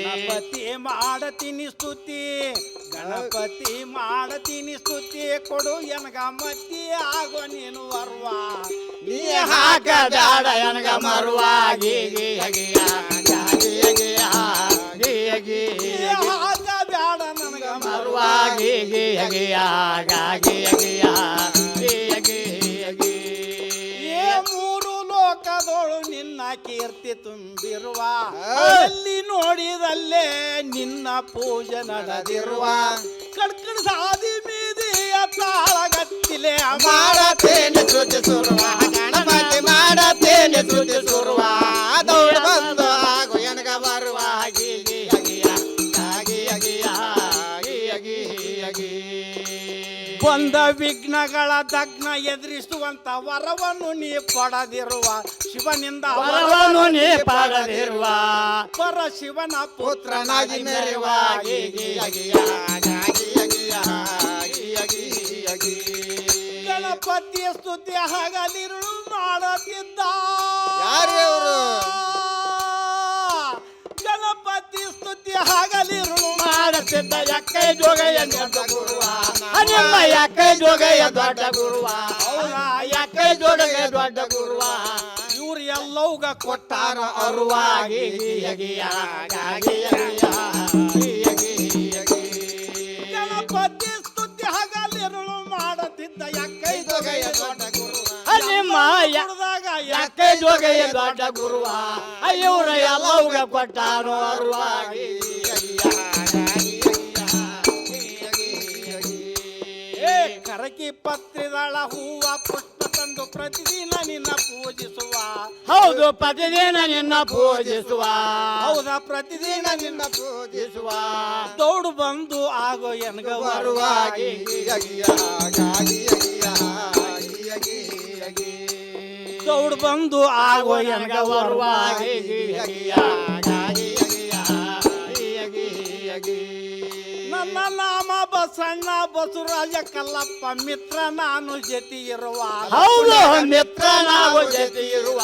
ಗಣಪತಿ ಮಾಡತೀನಿ ಸ್ತುತಿ ಗಣಪತಿ ಮಾಡತೀನಿ ಸ್ತುತಿ ಕೊಡು ಎನಗ ಮತ್ತಿ ಆಗೋ ನೀನು ವರ್ವ ನೀ ಹಾಕ ಬ್ಯಾಡ ಎನಗ ಮರುವ ಗಿ ಗಿ ಗಿ ಗಿ ಗೇ ಗಿ ಗಿ ಹಾಕ ಬ್ಯಾಡ ನನಗ ಮರುವ ಗಿ ಗಿ ಗಿ ನಿನ್ನ ಕೀರ್ತಿ ತುಂಬಿರುವ ಅಲ್ಲಿ ನೋಡಿದಲ್ಲೇ ನಿನ್ನ ಪೂಜೆ ನಡೆದಿರುವ ಕಡ್ಕಡ ಸಾದಿ ಮೀದಿಯ ತಾಳಗತ್ತಿಲೆ ಮಾಡತೇನೆ ಸುರುವ ಗಣಪತಿ. ವಿಘ್ನಗಳ ದಗ್ನ ಎದುರಿಸುವಂತ ವರವನ್ನು ನೀ ಪಡೆದಿರುವ. ಶಿವನಿಂದ ವರವನ್ನು ನೀ ಪಡೆದಿರುವ. ಪರ ಶಿವನ ಪುತ್ರನಾಗಿ ಮೆರೆವ ಗಿ ಗಿ ಗಿ ಗಣಪತಿಯ ಸ್ತುತಿ ಹಗಲಿರುಳು ಮಾಡುತ್ತಿದ್ದ ಯಾರು ಗಣಪತಿ ಸ್ತುತಿ ಹಗಲಿರುಳು ಮಾಡುತ್ತಿದ್ದ ಯಕ್ಕೆ ಜೋಗಯ್ಯ ದೊಡ್ಡ ಗುರುವ? ನಿಮ್ಮ ಯಕ್ಕೆ ಜೋಗಯ್ಯ ದೊಡ್ಡ ಗುರುವ? ಯಕ್ಕೆ ಜೋಗಯ್ಯ ದೊಡ್ಡ ಗುರುವ? ಇವ್ರು ಎಲ್ಲವ್ಗ ಕೊಟ್ಟಾರ ಅರುವಾಗಿ ಗಣಪತಿ ಸ್ತುತಿ ಹಗಲಿರುಳು ಮಾಡುತ್ತಿದ್ದ ಯಕ್ಕೆ ಜೋಗಯ್ಯ ದೊಡ್ಡ ಗುರು ನಿಮ್ಮ ಯ- ಹುಡ್ದಾಗ ಎಕ್ಕೈ ಜೋಗಯ್ಯ ದೊಡ್ಡ ಗುರುವ? ಇವ್ರ ಎಲ್ಲವ್ಗ ಕೊಟ್ಟಾರೋ ಅರುವ ಪತ್ರಿದಳ ಹೂವ ಪುಷ್ಪ ತಂದು ಪ್ರತಿದಿನ ನಿನ್ನ ಪೂಜಿಸುವ. ಹೌದು ಪ್ರತಿದಿನ ನಿನ್ನ ಪೂಜಿಸುವ. ಹೌದ ಪ್ರತಿದಿನ ನಿನ್ನ ಪೂಜಿಸುವ. ತೋಡು ಬಂದು ಆಗೋ ಎನ್ಗ ಬರುವ ಬರುವಾಗಿ. ತೋಡು ಬಂದು ಆಗೋ ಎನ್ಗ ಬರುವಾಗಿ. ಬರುವ ಬರುವಾಗಿ ಬಸಣ್ಣ ಬಸವರಾಜ ಕಲ್ಲಪ್ಪ ಮಿತ್ರ ನಾನು ಜೊತೆ ಇರುವ. ಹೌದು ಮಿತ್ರ ನಾವು ಜೊತೆ ಇರುವ.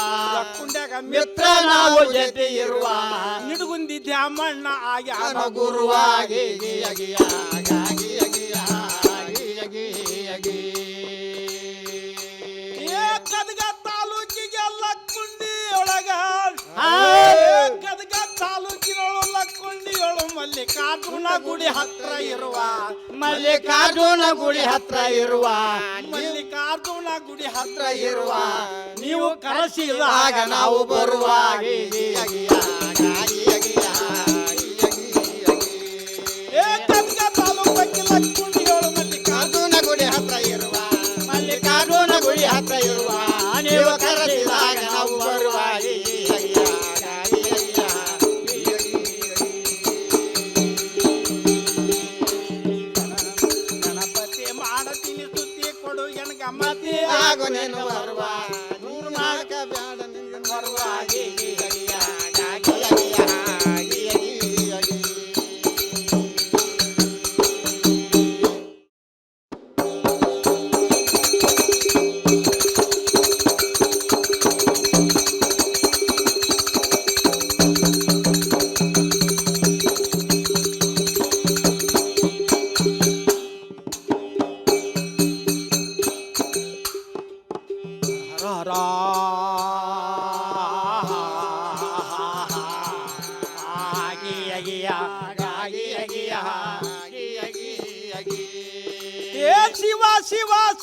ಕುಂಡ್ಯಾಗ ಮಿತ್ರ ನಾವು ಜೊತೆ ಇರುವ. ನಿಡುಗುಂದಿ ದ್ಯಾಮಣ್ಣ ಆಗ್ಯಾನ ಗುರುವಾಗಿ ಏ ಲಕ್ಕುಂಡಿಯೊಳು ಮಲ್ಲಿಕಾರ್ಜುನ ಗುಡಿ ಹತ್ರ ಇರುವ. ಮಲ್ಲಿಕಾರ್ಜುನ ಗುಡಿ ಹತ್ರ ಇರುವ. ಮಲ್ಲಿಕಾರ್ಜುನ ಗುಡಿ ಹತ್ರ ಇರುವ. ನೀವು ಕರೆಸಿದಾಗ ನಾವು ಬರುವಾಗಿ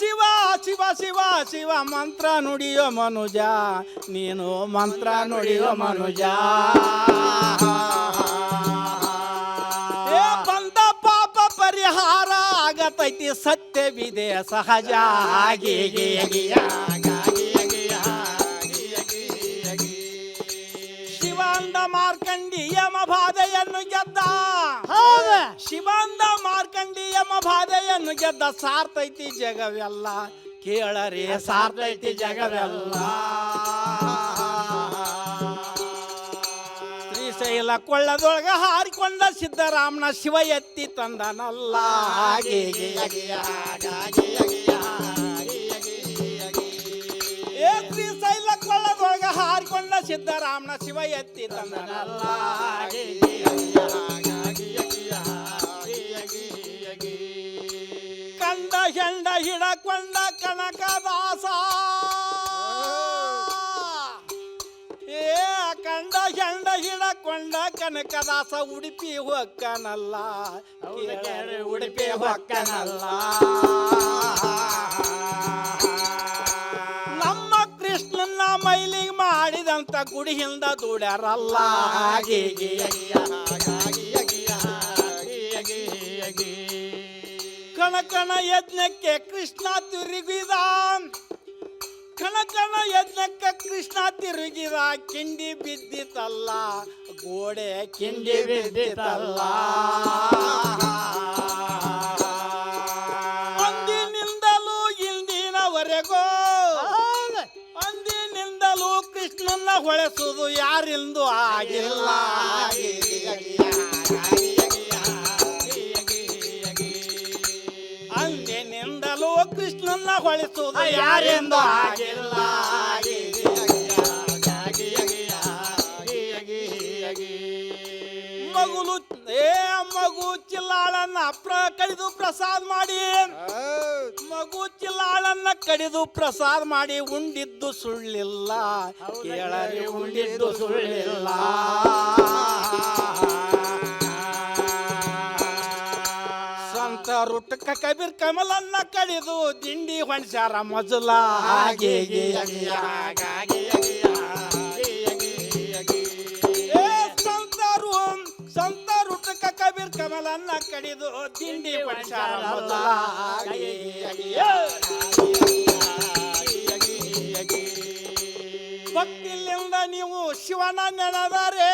ಶಿವ ಶಿವ ಶಿವ ಶಿವ ಮಂತ್ರ ನುಡಿಯೋ ಮನುಜ. ನೀನು ಮಂತ್ರ ನುಡಿಯೋ ಮನುಜ. ಬಂದ ಪಾಪ ಪರಿಹಾರ ಆಗತೈತಿ ಸತ್ಯವಿದೆ ಸಹಜ ಶಿವಾಂದ ಮಾರ್ಕಂಡಿ ಯಮ ಬಾಧೆಯನ್ನು ಗೆದ್ದ. ಶಿವಾಂದ ಮಾರ್ಕಂಡಿ ಎಮ್ಮ ಬಾಧೆಯನ್ನು ಗೆದ್ದ ಸಾರ್ತೈತಿ ಜಗವೆಲ್ಲ. ಕೇಳರಿ ಸಾರ್ತೈತಿ ಜಗವೆಲ್ಲ. ಶ್ರೀಶೈಲ ಕೊಳ್ಳದೊಳಗ ಹಾರಿಕೊಂಡ ಸಿದ್ದರಾಮನ ಶಿವ ಎತ್ತಿ ತಂದನಲ್ಲ. ಶ್ರೀಶೈಲ ಕೊಳ್ಳದೊಳಗ ಹಾರಿಕೊಂಡ ಸಿದ್ದರಾಮನ ಶಿವ ಎತ್ತಿ ತಂದನಲ್ಲ. ಹೆಂಡ ಹಿಡಕೊಂಡ ಕನಕದಾಸ. ಏ ಕಂಡ ಹೆಂಡ ಹಿಡಕೊಂಡ ಕನಕದಾಸ ಉಡುಪಿ ಹೊಕ್ಕನಲ್ಲ. ಉಡುಪಿ ಹೊಕ್ಕನಲ್ಲ. ನಮ್ಮ ಕೃಷ್ಣನ ಮೈಲಿಗೆ ಮಾಡಿದಂತ ಗುಡಿಯಿಂದ ದುಡ್ಯಾರಲ್ಲ. ಕಣಕಣ ಯಜ್ಞಕ್ಕೆ ಕೃಷ್ಣ ತಿರುಗಿದ. ಕಣಕಣ ಯಜ್ಞಕ್ಕೆ ಕೃಷ್ಣ ತಿರುಗಿದ. ಕಿಂಡಿ ಬಿದ್ದಿತಲ್ಲ ಗೋಡೆ ಕಿಂಡಿ ಬಿದ್ದಿತಲ್ಲ. ಅಂದಿನಿಂದಲೂ ಇಂದಿನವರೆಗೂ ಅಂದಿನಿಂದಲೂ ಕೃಷ್ಣನ ಹೊಳೆಸುವುದು ಯಾರಿಂದು ಆಗಿಲ್ಲ. ಹೊಳೆಸುವುದು ಯಾರೆಂದು ಆಗಿಲ್ಲ ಮಗುಲು ಏ ಮಗು ಚಿಲ್ಲಾಳನ್ನ ಪ್ರ ಕಡಿದು ಪ್ರಸಾದ್ ಮಾಡಿ. ಮಗು ಚಿಲ್ಲಾಳನ್ನ ಕಡಿದು ಪ್ರಸಾದ ಮಾಡಿ ಉಂಡಿದ್ದು ಸುಳ್ಳಿಲ್ಲ. ಕೇಳರಿ ಉಂಡಿದ್ದು ಸುಳ್ಳಿಲ್ಲ. ಕಬೀರ್ ಕಮಲನ್ನ ಕಡಿದು ದಿಂಡಿ ಹೊಣಸಾರ ಮೊದಲ ಹಾಗೆ ಏ ಸಂತರು ಸಂತ ರುಟ್ಟಕ ಕಬೀರ್ ಕಮಲನ್ನ ಕಡಿದು ದಿಂಡಿ ಹೊಣ್ಸ್ಯಾರ ಮೊದಲ ಭಕ್ತಿಲಿಂದ ನೀವು ಶಿವನ ನೆನೆದರೆ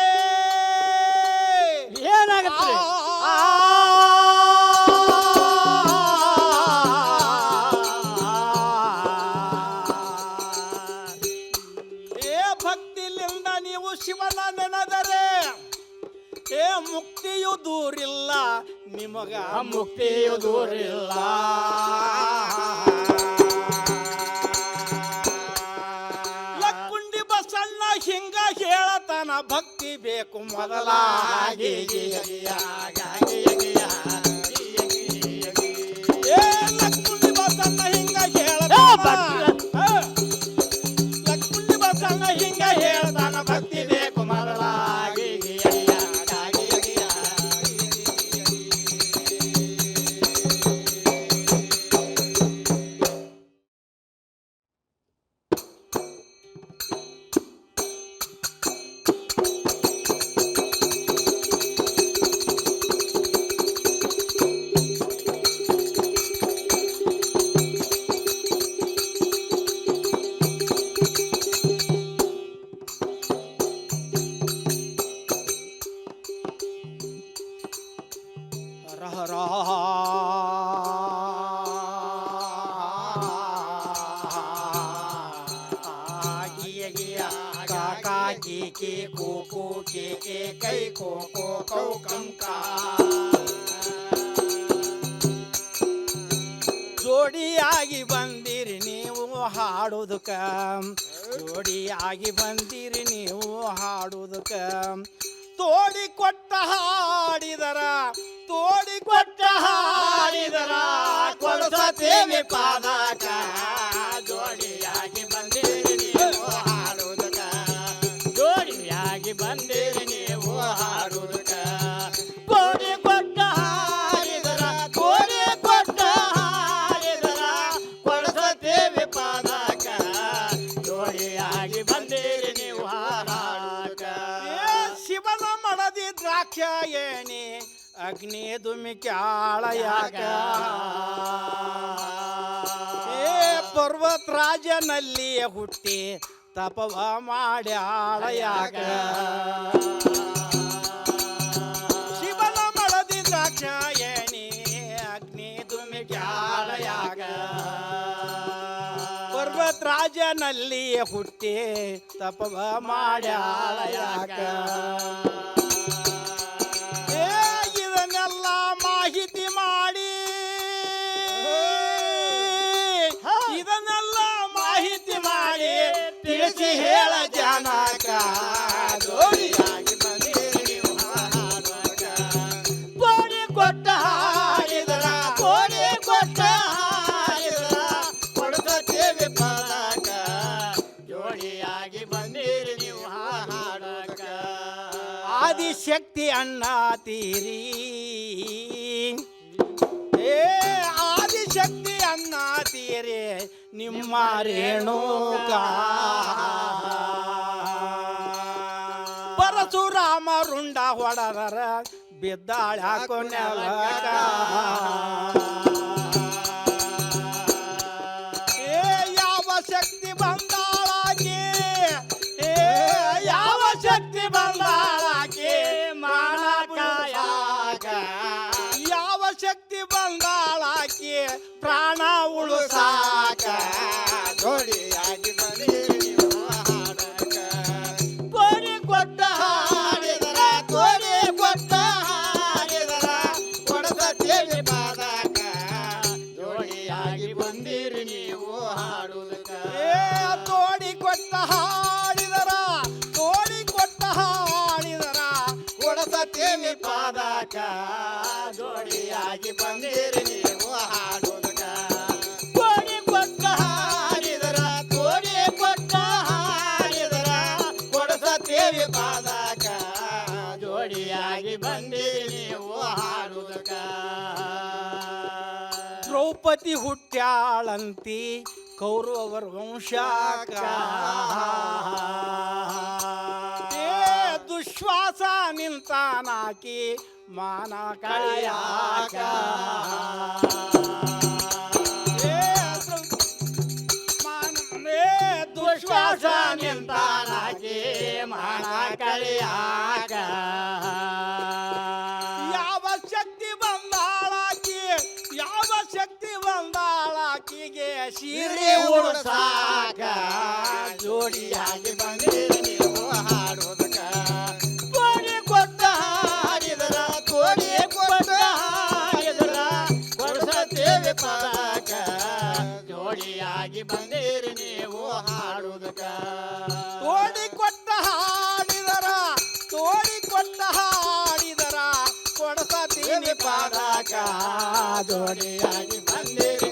ಜೋಡಿಯಾಗಿ ಬಂದಿರಿ ನೀವು ಹಾಡುವುದಕ್ಕ ಜೋಡಿಯಾಗಿ ಬಂದಿರಿ ನೀವು ಹಾಡುವುದಕ್ಕ ತೋಡಿ ಕೊಟ್ಟ ಹಾಡಿದರ ತೋಡಿ ಕೊಟ್ಟ ಹಾಡಿದರ ಕೊಡಿಸತೇವೆ ಪಾದಕ. ಜೋಡಿಯಾಗಿ ದ್ರಾಕ್ಷಾಯಣಿ ಅಗ್ನಿ ದುಮಿಕ್ಯಾಳಯಾಗ ಏ ಪರ್ವತ ರಾಜನಲ್ಲಿ ಹುಟ್ಟಿ ತಪವ ಮಾಡ್ಯಾಳಯಾಗ ಶಿವನ ದ್ರಾಕ್ಷಾಯಣಿ ಅಗ್ನಿ ಪರ್ವತ ರಾಜನಲ್ಲಿ ಹುಟ್ಟಿ ತಪವ ಮಾಡ್ಯಾಳಯಾಗ ಹೇಳ ಜಾನಕ, ಜೋಡಿಯಾಗಿ ಬಂದೇವು ಕೋಡಿ ಕೊಟ್ಟ ಹಾಡಿದರ ಕೋಡಿ ಕೊಟ್ಟ ಹಾಡಿದರ ಕೊಡ್ತೇವೆ ಪದಕ. ಜೋಡಿಯಾಗಿ ಬಂದಿರಿ ನೀವು ಹಾಡಕ ಆದಿಶಕ್ತಿ ಅಣ್ಣ ತೀರಿ. ಏ, ಆದಿಶಕ್ತಿ ಅಣ್ಣ ತೀರಿ. ನಿಮ್ಮ ರೇಣುಕ ಪರಶುರಾಮ ರುಂಡ ಹೊಡದರ ಬಿದ್ದಾಳ ಕೊನೆಲಕ ಹುಟ್ಟ್ಯಾಳಂತಿ ಕೌರವರ ವಂಶಾಕ ಏ ದುಶ್ವಾಸ ನಿಂತಾನಾಕಿ ಮಾನ ಕಳಿಯಾಕ ಏ ದ್ರೌ- ಮಾನ- ಏ ದುಶ್ವಾಸ ನಿಂತಾನಾಕಿ ಮಾನ ಕಳಿಯಾಕ ಸೀರೆ ಉಡ್ಸಾಕ ಜೋಡಿಯಾಗಿ ಬಂದಿರಿ ನೀವು ಹಾಡೋದಕ ಕೋಡಿ ಕೊಟ್ಟ ಹಾಡಿದರ ಕೋಡಿ ಕೊಟ್ಟ ಹಾಡಿದರ ಕೊಡಿಸತೇವೆ ಪಾದಕ ಜೋಡಿಯಾಗಿ ಬಂದಿರಿ ನೀವು ಹಾಡುವುದಕ್ಕ. ಕೋಡಿ ಕೊಟ್ಟ ಹಾಡಿದರ ಕೋಡಿ ಕೊಟ್ಟ ಹಾಡಿದರ ಕೊಡಸತೀನಿ ಪಾದಕ. ಜೋಡಿಯಾಗಿ ಬಂದಿರಿ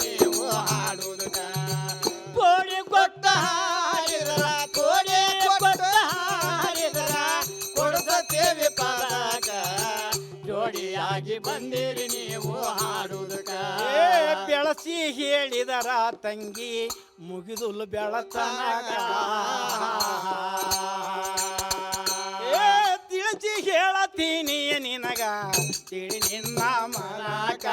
ಹಾಡಿದರ ಕೋಡಿ ಕೊಟ್ಟ ಹಾಡಿದರ ಕೊಡಸತ್ತೇವೆ ಪಾದಕ. ಜೋಡಿಯಾಗಿ ಬಂದಿರಿ ನೀವು ಹಾಡುವುದಕ್ಕ ಏ, ಬೆಳಸಿ ಹೇಳಿದರ ತಂಗಿ, ಮುಗಿದುಲು ಬೆಳತನಕ. ತಿಳಿಸಿ ಹೇಳತೀನಿ ನಿನಗ ತಿಳಿ ನಿನ್ನ ಮನಕ.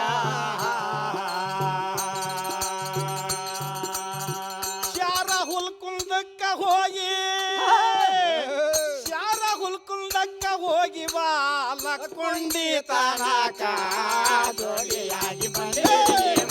ಹೋಗಿ. ಶಾರ ಹುಲ್ಕುಂದಕ್ಕ ಹೋಗಿ ಬಾ ಲಕ್ಕೊಂಡಿ ತನಕ ಜೋಡಿಯಾಗಿ ಬಂದಿರಿ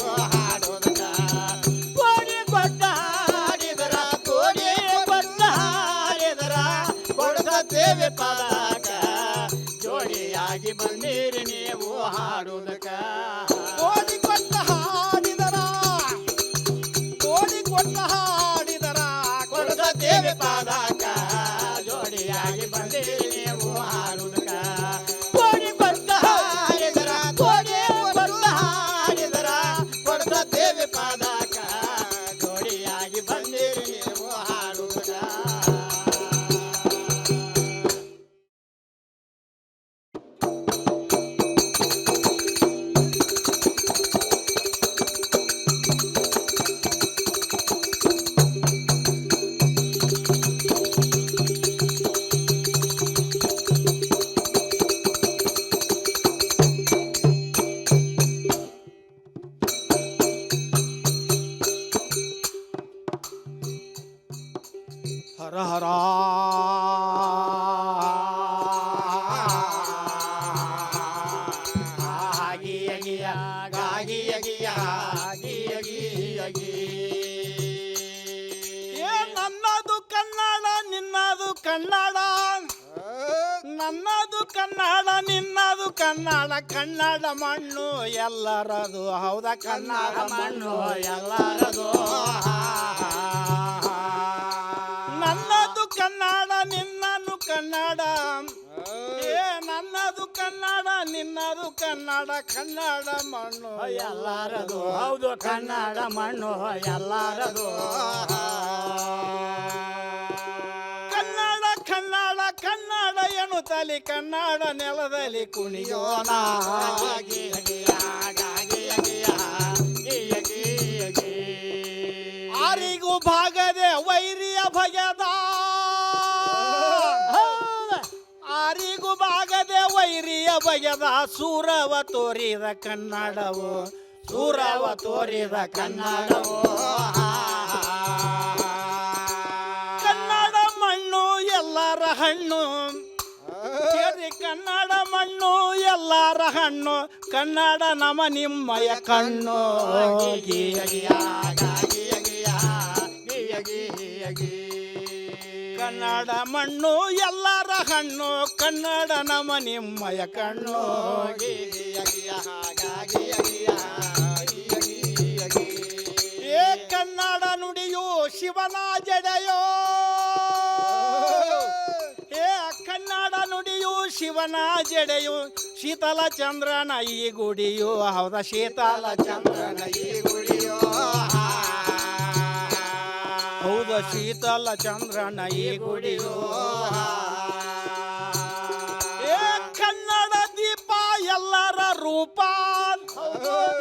ಕನ್ನಡ ಮಣ್ಣು ಎಲ್ಲರದು. ನನ್ನದು ಕನ್ನಡ ನಿನ್ನನು ಕನ್ನಡ. ಏ ನನ್ನದು ಕನ್ನಡ ನಿನ್ನದು ಕನ್ನಡ ಕನ್ನಡ ಮಣ್ಣು ಎಲ್ಲರದು. ಹೌದು ಕನ್ನಡ ಮಣ್ಣು ಎಲ್ಲರದು. ಕನ್ನಡ ಕನ್ನಡ ಕನ್ನಡ ಎನ್ನುತ್ತಲಿ ಕನ್ನಡ ನೆಲದಲ್ಲಿ ಕುಣಿಯೋಣ. ಭಾಗದೆ ವೈರಿಯ ಭಯದ. ಆರಿಗೂ ಭಾಗದೆ ವೈರಿಯ ಭಯದ. ಸೂರವ ತೋರಿದ ಕನ್ನಡವು ಸೂರವ ತೋರಿದ ಕನ್ನಡವು. ಕನ್ನಡ ಮಣ್ಣು ಎಲ್ಲರ ಹಣ್ಣು. ಕನ್ನಡ ಮಣ್ಣು ಎಲ್ಲರ ಹಣ್ಣು. ಕನ್ನಡ ನಮ ನಿಮ್ಮಯ ಕಣ್ಣು. ಕನ್ನಡ ಮಣ್ಣು ಎಲ್ಲರ ಹಣ್ಣು ಕನ್ನಡ ನಮ ನಿಮ್ಮಯ ಕಣ್ಣು. ಏ ಕನ್ನಡ ನುಡಿಯೋ ಶಿವನ ಜಡೆಯೋ. ಏ ಕನ್ನಡ ನುಡಿಯೋ ಶಿವನ ಜಡೆಯು. ಶೀತಲ ಚಂದ್ರನ ಈ ಗುಡಿಯೋ ಹೌದಾ ಶೀತಲ ಚಂದ್ರನ ಈ ಗುಡಿಯೋ. ಶೀತಲ ಚಂದ್ರನ ಈ ಗುಡಿಯೋ. ಏ ಕನ್ನಡ ದೀಪ ಎಲ್ಲರ ರೂಪ.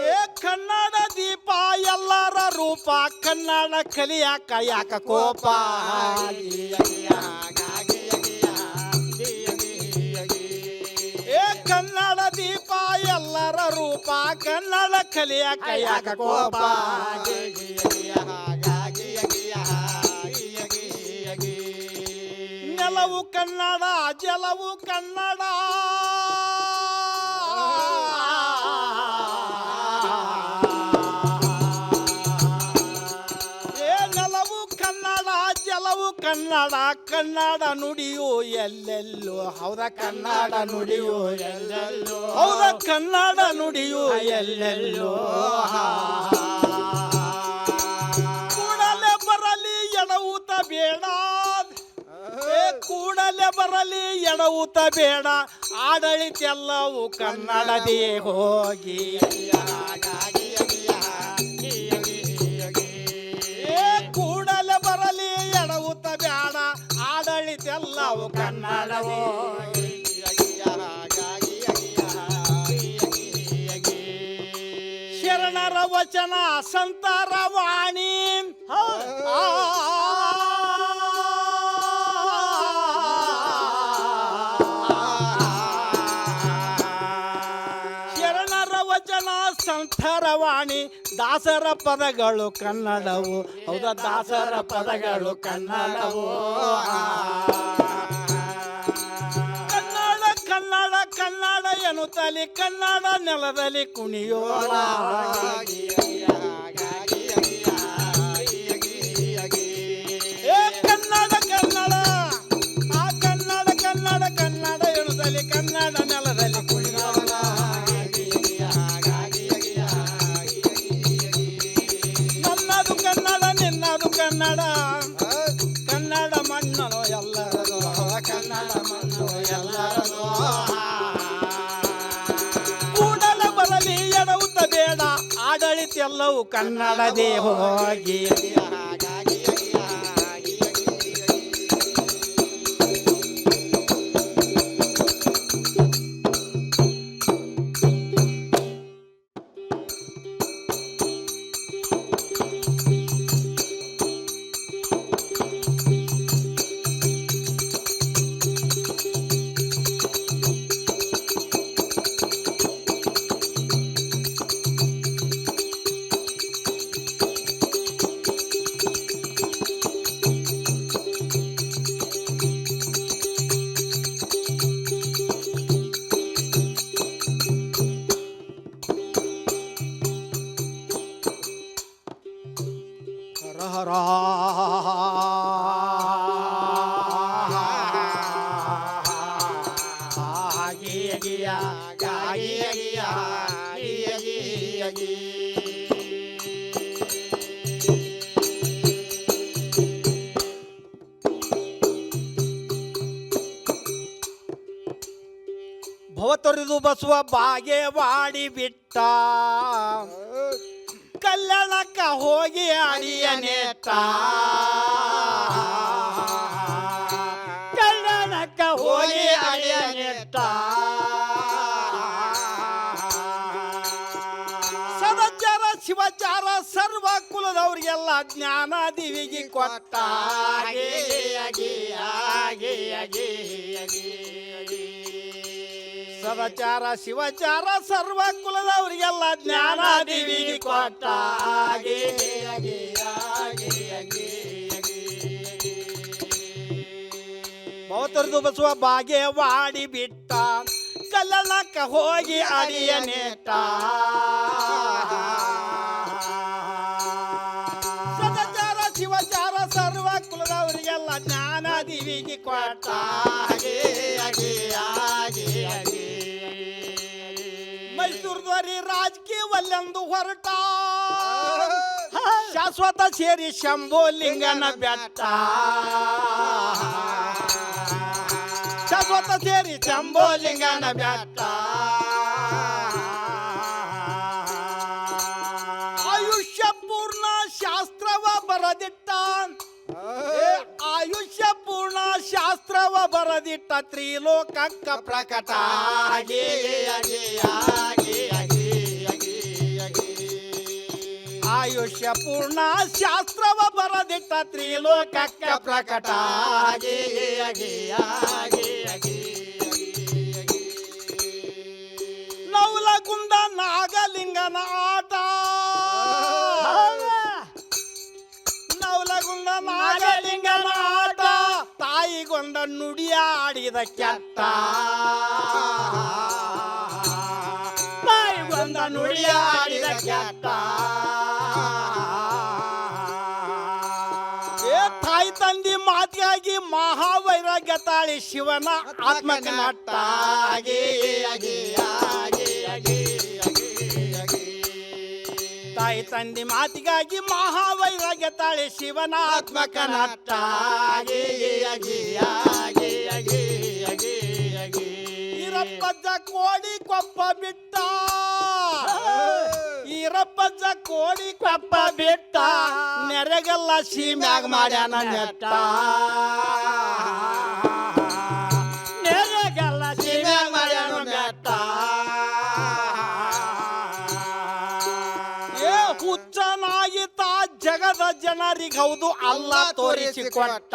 ಏ ಕನ್ನಡ ದೀಪ ಎಲ್ಲರ ರೂಪ. ಕನ್ನಡ ಕಲಿಯಾಕ ಯಾಕ ಕೋಪ. ಏ ಕನ್ನಡ ದೀಪ ಎಲ್ಲರ ರೂಪ. ಕನ್ನಡ ಕಲಿಯಾಕ ಯಾಕ ಕೋಪ. ನೆಲವು ಕನ್ನಡ, ಜಲವು ಕನ್ನಡ. ಏ ಕನ್ನಡ, ಜಲವು ಕನ್ನಡ ಕನ್ನಡ ನುಡಿಯು ಎಲ್ಲೆಲ್ಲೋ. ಹೌದ ಕನ್ನಡ ನುಡಿಯು ಎಲ್ಲೆಲ್ಲೋ. ಹೌದ ಕನ್ನಡ ನುಡಿಯು ಎಲ್ಲೆಲ್ಲೋ. ಕೂಡಲೇ ಬರಲಿ ಎಡವುತ ಬೇಡ. ಕೂಡಲೇ ಬರಲಿ, ಎಡವುತ ಬೇಡ. ಆಡಳಿತ ಎಲ್ಲವೂ ಕನ್ನಡದೇ ಹೋಗಿ. ಕೂಡಲೇ ಬರಲಿ, ಎಡವುತ ಬೇಡ. ಆಡಳಿತೆಲ್ಲವೂ ಕನ್ನಡವೋ ಶರಣರ ವಚನ, ಸಂತರ ವಾಣಿ. ಶರಣರ ವಚನ ಸಂತರ ವಾಣಿ ದಾಸರ ಪದಗಳು ಕನ್ನಡವು. ಹೌದ ದಾಸರ ಪದಗಳು ಕನ್ನಡವು. ಕನ್ನಡ ಕನ್ನಡ ಕನ್ನಡ ಎನ್ನುತ್ತಲಿ, ಕನ್ನಡ ನೆಲದಲ್ಲಿ ಕುಣಿಯೋಣ. ಎಲ್ಲವೂ ಕನ್ನಡದೇ ಹೋಗಿ. ಹರ ಹರ ಗಿಯ ಗಿಯ ಗಾಗಿಯ ಗಿಯ ಗಿಯ ಗಿಯ ಗಿ. ಭವತೊರೆದು ಬಸವ ಬಾಗೇವಾಡಿ ಬಿಟ್ಟ ಕಲ್ಯಾಣಕ್ಕ ಹೋಗಿ ಅಡಿಯ ನೆಟ್ಟ ಕಳ್ಳನಕ್ಕ ಹೋಗಿ ಅಡಿಯ ನೆಟ್ಟ ಸದಜ್ಜರ ಶಿವಚಾರ ಸರ್ವ ಕುಲದವ್ರಿಗೆಲ್ಲ ಜ್ಞಾನ, ದಿವಿಗೆ ಕೊಟ್ಟ ಆಗಿ ಆಗಿ ಸದಾಚಾರ, ಶಿವಚಾರ, ಸರ್ವ ಕುಲದವರಿಗೆಲ್ಲ ಜ್ಞಾನ ದಿವಿ ಕೊಟ್ಟ ಬೌತರದು ಬಸವ ಬಾಗೇವಾಡಿ ಬಿಟ್ಟ ಕಲ್ಲಕ್ಕ ಹೋಗಿ ಅಡಿಯ ನೆಟ್ಟ. ಸದಾಚಾರ, ಶಿವಚಾರ, ಸರ್ವ ಕುಲದವರಿಗೆಲ್ಲ ಜ್ಞಾನ ದಿವಿಗೆ ಕೊಟ್ಟ ಮೈಸೂರ್ದವರಿ ರಾಜಕೀಯವಲ್ಲೆಂದು ಹೊರಟ? ಶಾಶ್ವತ ಸೇರಿ ಶಂಭೋ ಲಿಂಗನ ಬೆಟ್ಟ. ಶಾಶ್ವತ ಸೇರಿ ಶಂಭೋ ಲಿಂಗನ ಬೆಟ್ಟ. ಆಯುಷ್ಯ ಪೂರ್ಣ ಶಾಸ್ತ್ರವ ಬರದಿಟ್ಟ. ಆಯುಷ್ಯ ಪೂರ್ಣ ಶಾಸ್ತ್ರವ ಬರದಿಟ್ಟ ತ್ರಿಲೋಕಕ್ಕ ಪ್ರಕಟ. ಆಯುಷ್ಯ ಪೂರ್ಣ ಶಾಸ್ತ್ರವ ಬರದಿಟ್ಟ ತ್ರಿಲೋಕಕ್ಕ ಪ್ರಕಟ ನವಲಗುಂದ ನಾಗಲಿಂಗನ ಆಟ. ನವಲಗುಂದ ನಾಗಲಿಂಗನ ಆಟ. ತಾಯಿಗೊಂದ ನುಡಿಯಾಡಿದ ಕೆಟ್ಟ. ತಾಯಿಗೊಂದ ನುಡಿಯಾಡಿದ ಕೆಟ್ಟ. ಮಾತಿಗಾಗಿ ಮಹಾವೈರಾಗ್ಯ ತಾಳಿ ಶಿವನ ಆತ್ಮಕ್ಕೆ ನಟ್ಟ ತಾಯಿ ತಂದಿ ಮಾತಿಗಾಗಿ ಮಹಾವೈರಾಗ್ಯ ತಾಳಿ ಶಿವನ ಆತ್ಮಕ ನಟ್ಟಾಗಿ ಕೋಡಿ ಕೊಪ್ಪ ಬಿಟ್ಟ. ಈರಪ್ಪಜ್ಜ ಕೋಳಿ ಕೊಪ್ಪ ಬಿಟ್ಟ, ನೆರೆಗಲ್ಲ ಸೀಮ್ಯಾಗ ಮಾಡ್ಯಾನ ನೆಟ್ಟ. ನೆರೆಗಲ್ಲ ಸೀಮ್ಯಾಗ ಮಾಡ್ಯಾನ ನೆಟ್ಟ. ಏ ಹುಚ್ಚನಾಗಿತ್ತ ಜಗದ ಜನರಿಗೆ ಹೌದು, ಅಲ್ಲ ತೋರಿಸಿಕೊಟ್ಟ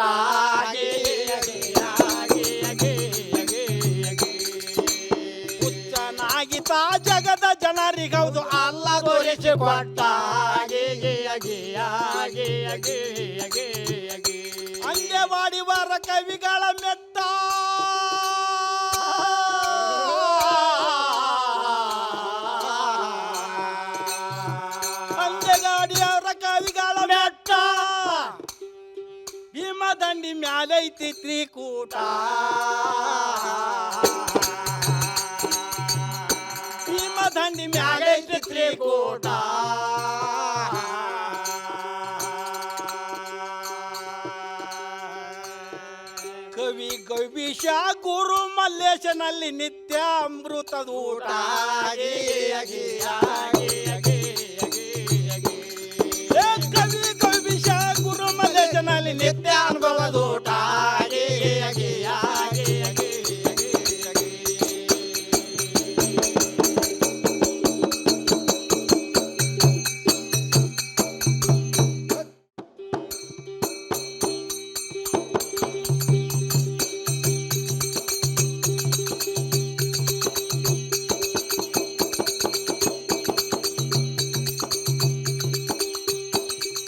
ಜಗದ ಅಲ್ಲ ತೋರಿಸಿ ತೋರಿಸಿಕೊಟ್ಟ ಅಂಗವಾಡಿ ವಾರ ಕವಿಗಳ ಮೆತ್ತ ಅಂಗಗಾಡಿಯವರ ಕವಿಗಳ ಮೆಟ್ಟ. ಭೀಮದಂಡಿ ಮ್ಯಾಲೈತಿ ತ್ರಿಕೂಟ. ಮಂದಿ ಮ್ಯಾಗೈತಿ ತ್ರಿಕೂಟ. ಕವಿ ಕವಿಷ ಗುರು ಮಲ್ಲೇಶನಲ್ಲಿ ನಿತ್ಯ ಅಮೃತ ದೂಟ. ಕವಿ ಕವಿಷ ಗುರು ಮಲ್ಲೇಶನಲ್ಲಿ ನಿತ್ಯ ಅನುಭವದೂಟ